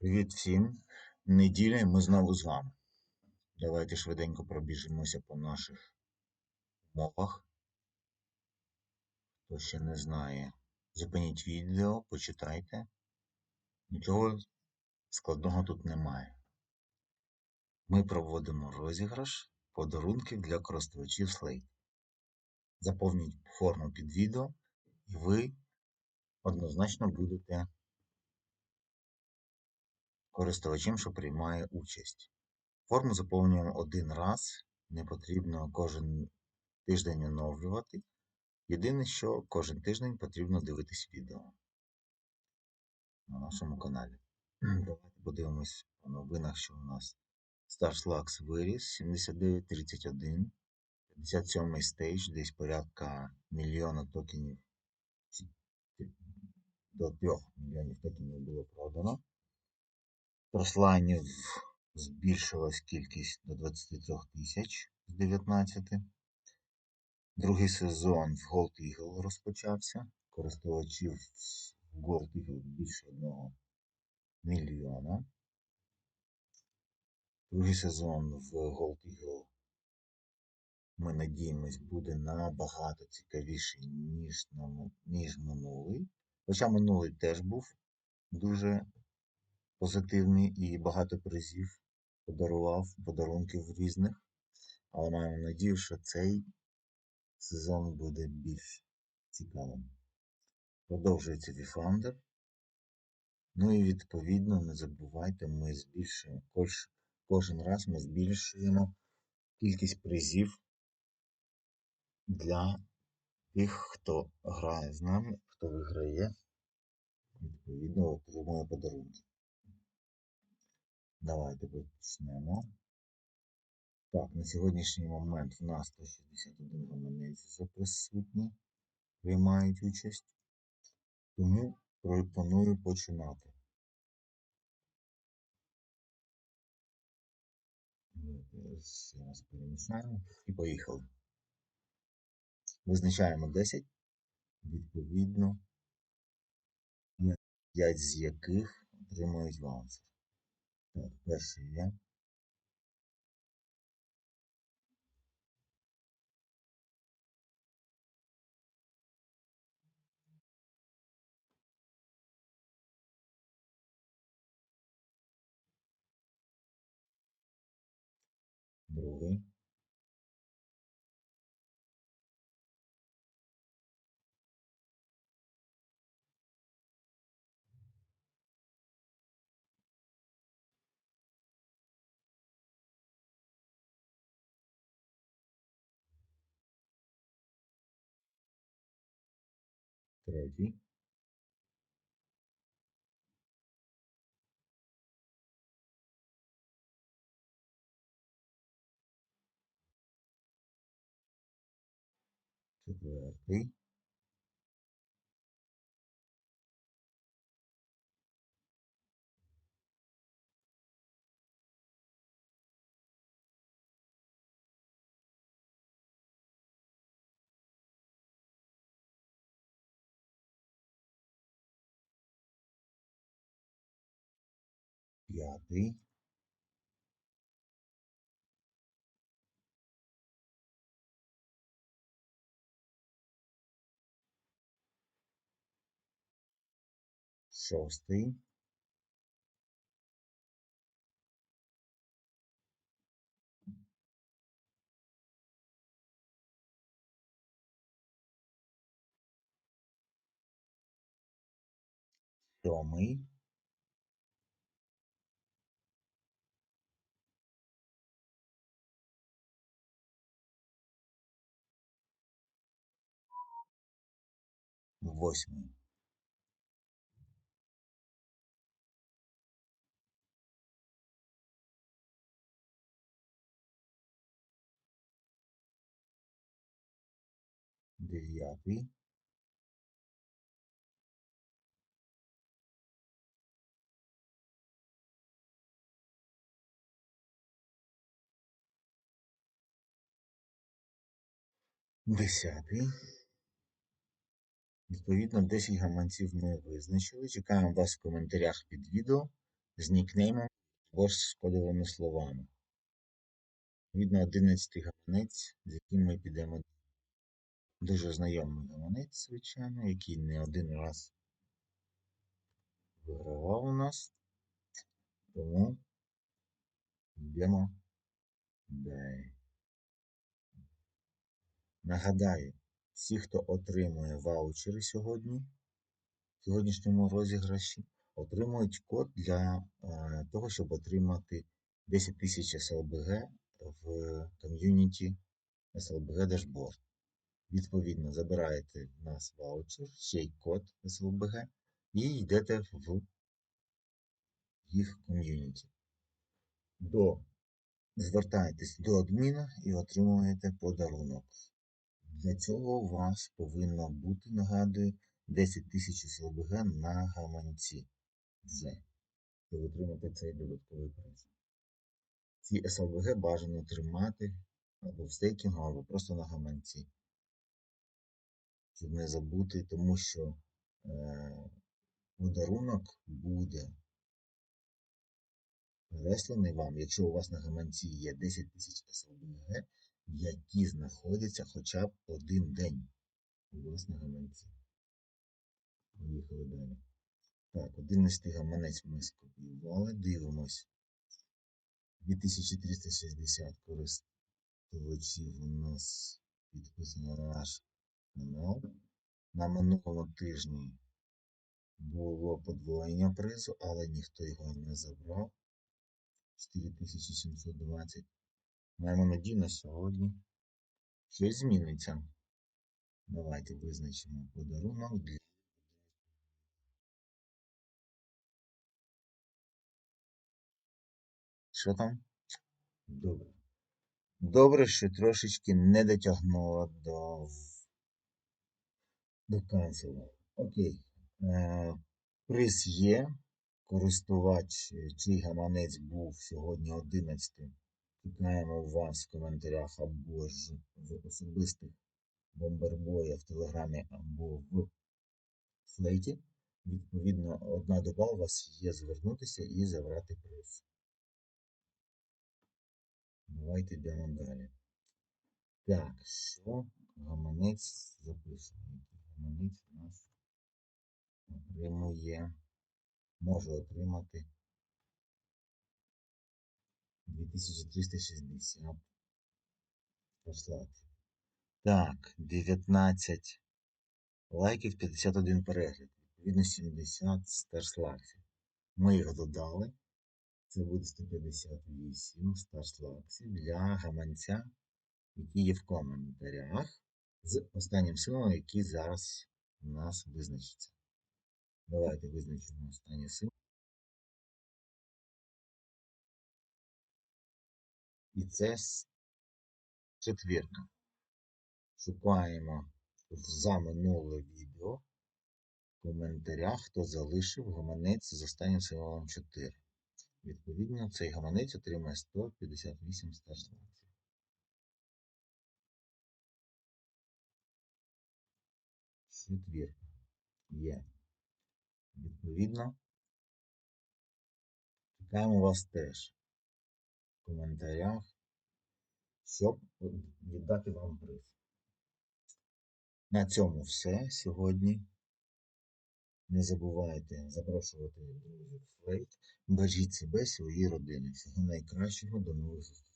Привіт всім! Неділя і ми знову з вами. Давайте швиденько пробіжимося по наших мовах. Хто ще не знає, зупиніть відео, почитайте. Нічого складного тут немає. Ми проводимо розіграш подарунків для користувачів Slate. Заповніть форму під відео, і ви однозначно будете користувачем, що приймає участь. Форму заповнюємо один раз, не потрібно кожен тиждень оновлювати. Єдине, що кожен тиждень потрібно дивитись відео на нашому каналі. Давайте подивимось по новинах, що у нас Stars Lux виріс 7931, 57 стейдж, десь порядка мільйона токенів до 3 мільйонів токенів було продано. Прослайнів збільшилась кількість до 23 тисяч з 19. Другий сезон в Gold Eagle розпочався. Користувачів в Gold Eagle більше 1 мільйона. Другий сезон в Gold Eagle, ми надіємось, буде набагато цікавіший, ніж, ніж минулий. Хоча минулий теж був дуже позитивний і багато призів подарував, подарунків різних. Але маємо надію, що цей сезон буде більш цікавим. Продовжується VFounder. Ну і відповідно, не забувайте, ми збільшуємо кожен раз ми збільшуємо кількість призів для тих, хто грає з нами, хто виграє, відповідно отримує подарунки. Давайте почнемо. Так, на сьогоднішній момент в нас 161 гаманець вже присутні, приймають участь. Тому пропоную починати. Перемішаємо і поїхали. Визначаємо 10, відповідно, 5 з яких отримують ваунсер. Так, перший є. Другий. ready to П'ятий. Шостий. Сьомий. Восьмий. Дев'ятий. Десятий. Відповідно, 10 гаманців ми визначили. Чекаємо вас в коментарях під відео. з нікнеймом або з кодовими словами. Відно 11 гаманець, з яким ми підемо. Дуже знайомий гаманець, звичайно, який не один раз вигравав у нас. Тому йдемо далі. Нагадаю, всі, хто отримує ваучери сьогодні, в сьогоднішньому розіграші, отримують код для е, того, щоб отримати 10 тисяч SLBG в ком'юніті SLBG Dashboard. Відповідно, забираєте в нас ваучер, ще й код SLBG і йдете в їх ком'юніті. До Звертаєтесь до адміна і отримуєте подарунок. Для цього у вас повинно бути, нагадую, 10 тисяч СЛБГ на гаманці вже, щоб отримати цей додатковий приз. Ці СЛБГ бажано тримати або в стейкінгу, або просто на гаманці. Щоб не забути, тому що е, подарунок буде пересланий вам, якщо у вас на гаманці є 10 тисяч СЛБГ, які знаходяться хоча б один день у вас гаманці. Поїхали далі. Так, 11 гаманець ми скопіювали. Дивимось. 2360 користувачів у нас підписано на наш канал. На минулому тижні було подвоєння призу, але ніхто його не забрав. 4720. Маємо надію на сьогодні. Щось зміниться. Давайте визначимо подарунок для. Що там? Добре. Добре, що трошечки не дотягнуло до до канцелу. Окей. Е, Приз є. Користувач, чий гаманець був сьогодні 11. Чекаємо вас в коментарях або ж в особистих бомбербоя в Телеграмі або в Слейті. Відповідно, одна доба у вас є звернутися і забрати приз. Давайте йдемо далі. Так, що гаманець записує? Гаманець у нас отримує, може отримати 2360 послати. Так, 19 лайків, 51 перегляд. Відповідно 70 старслаксів. Ми їх додали. Це буде 158 старслаксів для гаманця, які є в коментарях з останнім символом, який зараз у нас визначиться. Давайте визначимо останній символ. І це четвірка. Шукаємо за минуле відео в коментарях, хто залишив гаманець з останнім символом 4. Відповідно, цей гаманець отримає 158 старшинців. Четвірка є. Відповідно, чекаємо вас теж коментарях, щоб віддати вам приз. На цьому все сьогодні. Не забувайте запрошувати друзів в флейт. Бережіть себе, свої родини. Всього найкращого, до нових зустрічей.